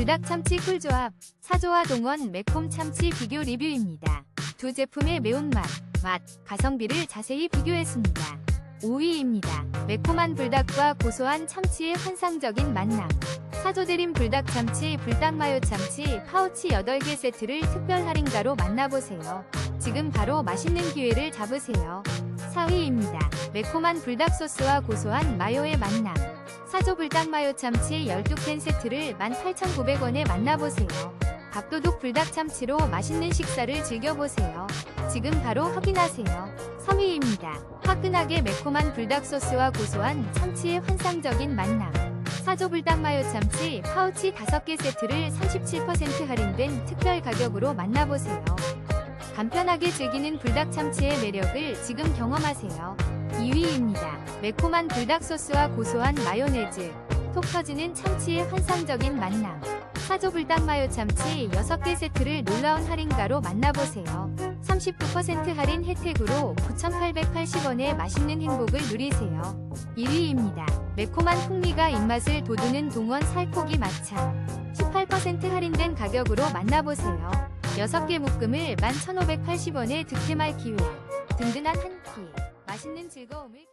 불닭 참치 꿀조합 사조와 동원 매콤 참치 비교 리뷰입니다. 두 제품의 매운맛, 맛, 가성비를 자세히 비교했습니다. 5위입니다. 매콤한 불닭과 고소한 참치의 환상적인 만남. 사조대림 불닭 참치, 불닭 마요 참치, 파우치 8개 세트를 특별 할인가로 만나보세요. 지금 바로 맛있는 기회를 잡으세요. 4위입니다. 매콤한 불닭 소스와 고소한 마요의 만남. 사조 불닭 마요 참치 12캔 세트를 18,900원에 만나보세요. 밥도둑 불닭 참치로 맛있는 식사를 즐겨보세요. 지금 바로 확인하세요. 3위입니다. 화끈하게 매콤한 불닭 소스와 고소한 참치의 환상적인 만남. 사조 불닭 마요 참치 파우치 5개 세트를 37% 할인된 특별 가격으로 만나보세요. 간편하게 즐기는 불닭 참치의 매력을 지금 경험하세요. 2위입니다. 매콤한 불닭 소스와 고소한 마요네즈, 톡 터지는 참치의 환상적인 만남. 사조 불닭 마요 참치 6개 세트를 놀라운 할인가로 만나보세요. 39% 할인 혜택으로 9,880원의 맛있는 행복을 누리세요. 1위입니다. 매콤한 풍미가 입맛을 돋우는 동원 살코기 맛참. 18% 할인된 가격으로 만나보세요. 6개 묶음을 11,580원에 득템할 기회. 든든한 한 끼. 맛있는 즐거움을